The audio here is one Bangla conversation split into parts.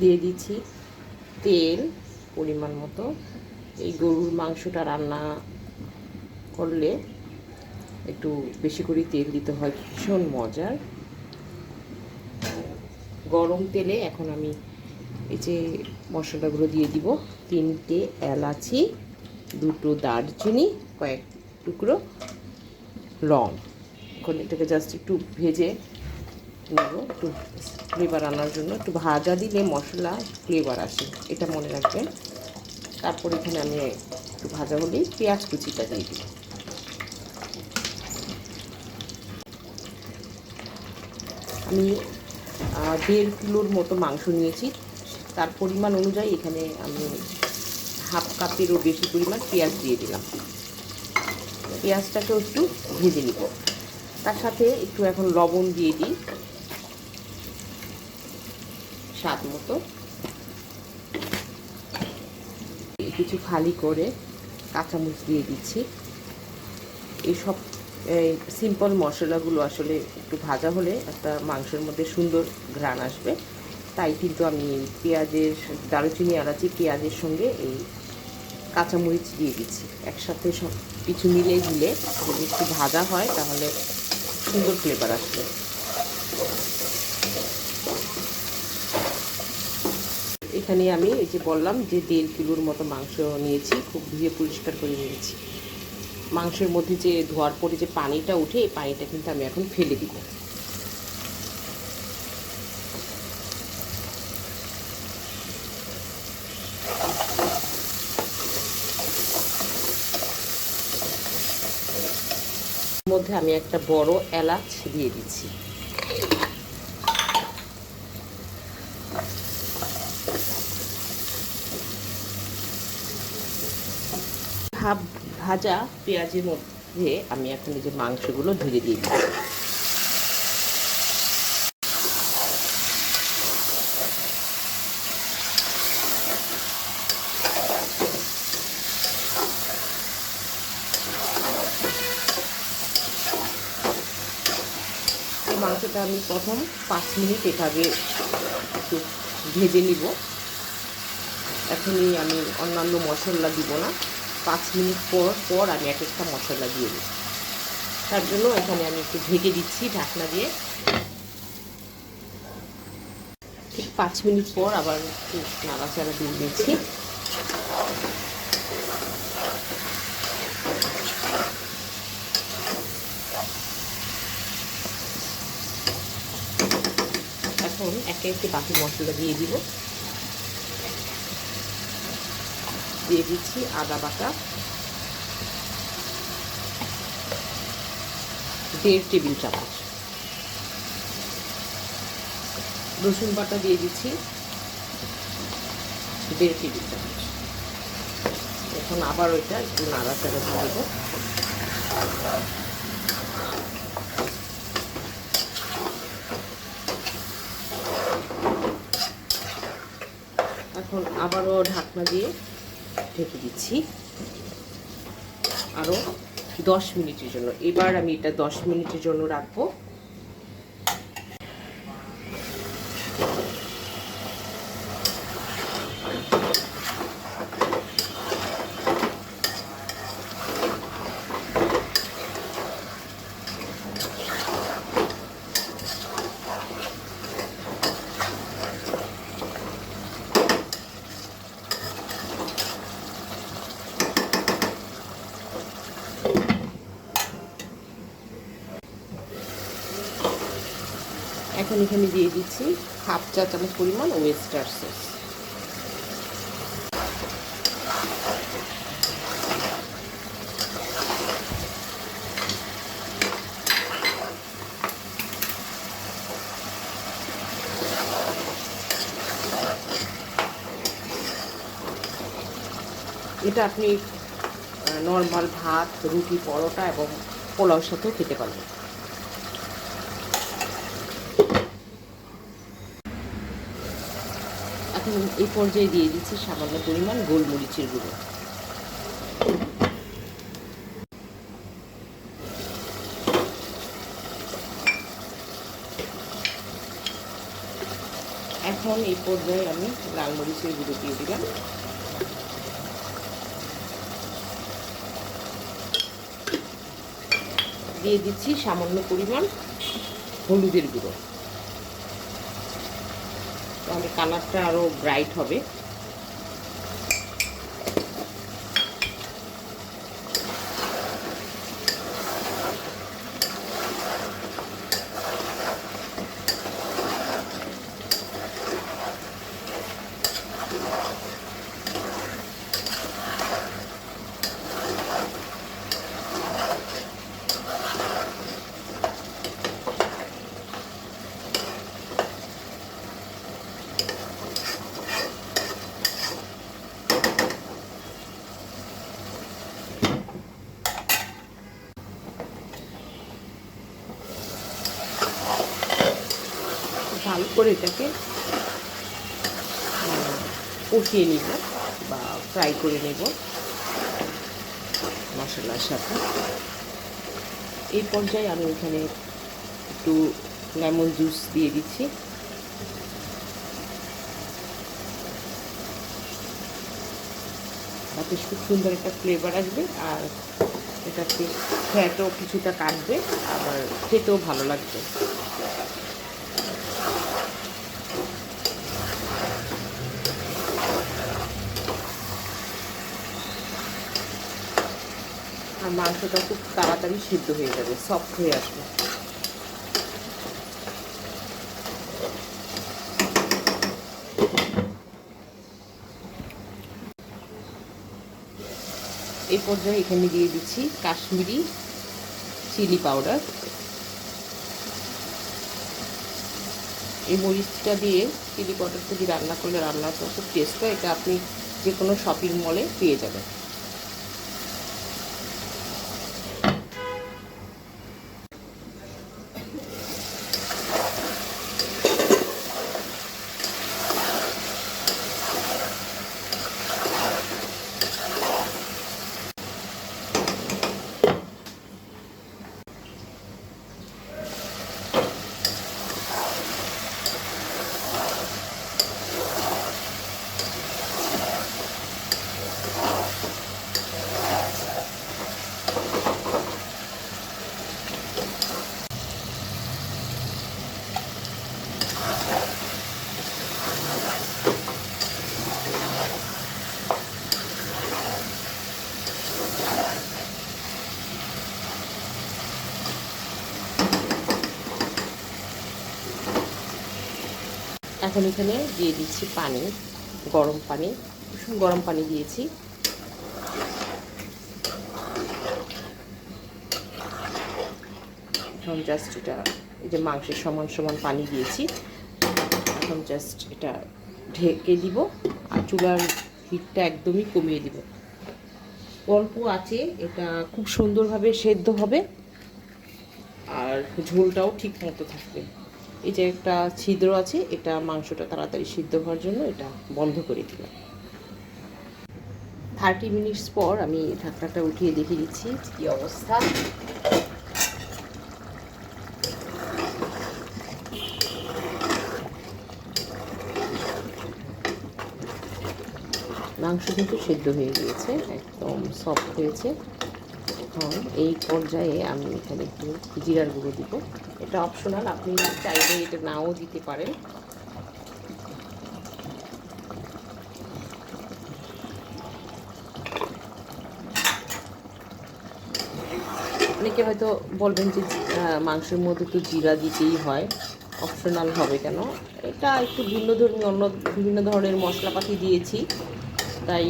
দিয়ে দিচ্ছি তেল পরিমাণ মতো। এই গরুর মাংসটা রান্না করলে একটু বেশি করে তেল দিতে হয়, ভীষণ মজার। গরম তেলে এখন আমি এই যে মশলাগুলো দিয়ে দিব, তিনটে এলাচি, দুটো দারচিনি, কয়েক টুকরো লং এখন এটাকে জাস্ট একটু ভেজে নেব, একটু ফ্লেভার আনার জন্য। একটু ভাজা দিলে মশলা ফ্লেভার আসে, এটা মনে রাখবেন। তারপর এখানে আমি একটু ভাজা হলেই পেঁয়াজ কুচিটা দিয়ে দিই। আমি দেড় কিলোর মতো মাংস নিয়েছি। তার পরিমাণ অনুযায়ী এখানে আমি হাফ কাপেরও বেশি পরিমাণ পেঁয়াজ দিয়ে দিলাম। পেঁয়াজটাকেও একটু ভেজে নিব। তার সাথে একটু এখন লবণ দিয়ে দিই। স্বাদ মতো। কিছু খালি করে কাঁচামরিচ দিয়ে দিচ্ছি। এইসব এই সিম্পল মশলাগুলো আসলে একটু ভাজা হলে একটা মাংসের মধ্যে সুন্দর ঘ্রাণ আসবে। তাই কিন্তু আমি পেঁয়াজের, দারুচিনি, এলাচি পেঁয়াজের সঙ্গে এই কাঁচামরিচ দিয়ে দিচ্ছি। একসাথে সব কিছু মিলে দিলে যদি একটু ভাজা হয় তাহলে সুন্দর ফ্লেভার আসবে। এখানে আমি এই যে বললাম যে দেড় কিলোর মতো মাংস নিয়েছি, খুব ধুয়ে পরিষ্কার করে নিয়েছি। মাংসের মধ্যে যে ধোয়ার পরে যে পানিটা উঠে এই পানিটা কিন্তু আমি এখন ফেলে দিব। মধ্যে আমি একটা বড় এলাচ দিয়ে দিচ্ছি। হাফ ভাজা পেঁয়াজের মধ্যে আমি এখন এই যে মাংসগুলো ধুয়ে দিয়ে দিচ্ছি। মাংসটা আমি প্রথম পাঁচ মিনিট এভাবে একটু ভেজে নিব। এখনই আমি অন্যান্য মশলা দিব না। পাঁচ মিনিট পর পর আমি এক একটা মশলা দিয়ে দিই। তার জন্য এখানে আমি একটু ঢেকে দিচ্ছি ঢাকনা দিয়ে। ঠিক পাঁচ মিনিট পর আবার একটু নাড়াচাড়া দিয়ে দিচ্ছি। এখন একে একে বাকি মশলা দিয়ে দিব। দিয়ে দিচ্ছি আদা বাটা। দেড় টেবিল চামচ। রসুন বাটা দিয়ে দিচ্ছি দেড় টেবিল চামচ। এখন আবার ওইটা একটু নাড়াচাড়া দেবো। এখন আবারও ঢাকনা দিয়ে ঢেকে দিচ্ছি। আরও দশ মিনিটের জন্য। এবার আমি এটা দশ মিনিটের জন্য রাখব। এখন এখানে দিয়ে দিচ্ছি হাফ চা চামচ পরিমাণ ওয়েস্টার সস। এটা আপনি নর্মাল ভাত, রুটি, পরোটা এবং পোলাওর সাথেও খেতে পারবেন। এখন এই পর্যায়ে দিয়ে দিচ্ছি সামান্য পরিমাণ গোলমরিচের গুঁড়ো। এখন এই পর্যায়ে আমি লাল মরিচের গুঁড়ো দিয়ে দিলাম। দিয়ে দিচ্ছি সামান্য পরিমাণ হলুদের গুঁড়ো। তাহলে কালারটা আরও ব্রাইট হবে। ভালো করে এটাকে কষিয়ে নিব বা ফ্রাই করে নেব মশলার সাথে। এই পর্যায়ে আমি এখানে একটু লেমন জুস দিয়ে দিচ্ছি। তাতে খুব সুন্দর একটা ফ্লেভার আসবে আর এটাতে ফ্যাটও কিছুটা কাটবে, আবার খেতেও ভালো লাগবে। আর মাংসটা খুব তাড়াতাড়ি সিদ্ধ হয়ে যাবে সফট হয়ে আসবে। এই পর্যায়ে এখানে দিয়ে দিচ্ছি কাশ্মীরি চিলি পাউডার। এই মরিচটা দিয়ে চিলি পাউডার দিয়ে রান্না করলে রান্নাটা খুব টেস্ট হয়, এটা আপনি যে কোনো শপিং মলে পেয়ে যাবেন। এখন এখানে দিয়ে দিচ্ছি পানি, গরম পানি কুসুম গরম পানি দিয়েছি। এখন জাস্ট এটা, এই যে মাংসের সমান সমান পানি দিয়েছি। এখন জাস্ট এটা ঢেকে দিব আর চুলার হিটটা একদমই কমিয়ে দিব। অল্প আছে, এটা খুব সুন্দরভাবে সেদ্ধ হবে। আর ঝোলটাও ঠিক মতো থাকবে। এই যে একটা ছিদ্র আছে, এটা মাংসটা তাড়াতাড়ি সিদ্ধ হওয়ার জন্য এটা বন্ধ করে দিলাম। থার্টি মিনিটস পর আমি ঢাকনাটা উঠিয়ে দেখিয়ে দিচ্ছি কী অবস্থা। মাংস কিন্তু সেদ্ধ হয়ে গিয়েছে, একদম সফট হয়েছে। এখন এই পর্যায়ে আমি এখানে একটু জিরার গুঁড়ো দিব। এটা অপশনাল আপনি চাইলে এটা নাও দিতে পারেন। অনেকে হয়তো বলবেন যে মাংসের মধ্যে তো জিরা দিতেই হয়। অপশনাল হবে কেন? এটা একটু ভিন্ন ধর্মী অন্য বিভিন্ন ধরনের মশলাপাতি দিয়েছি। তাই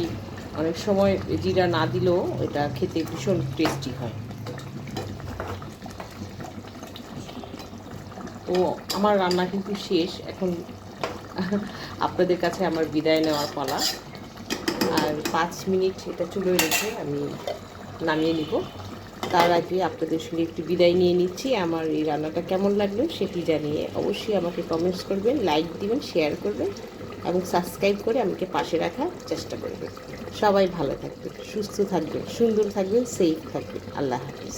অনেক সময় জিরা না দিলেও এটা খেতে ভীষণ টেস্টি হয়। তো আমার রান্না কিন্তু শেষ। এখন আপনাদের কাছে আমার বিদায় নেওয়ার পালা। আর পাঁচ মিনিট এটা চলে রেখে আমি নামিয়ে নিব। তার আগে আপনাদের সঙ্গে একটু বিদায় নিয়ে নিচ্ছি। আমার এই রান্নাটা কেমন লাগল সেটি জানিয়ে অবশ্যই আমাকে কমেন্টস করবেন লাইক দিবেন শেয়ার করবেন এবং সাবস্ক্রাইব করে আমাকে পাশে রাখার চেষ্টা করবেন। সবাই ভালো থাকবেন, সুস্থ থাকবেন, সুন্দর থাকবেন সেফ থাকবেন। আল্লাহ হাফিজ।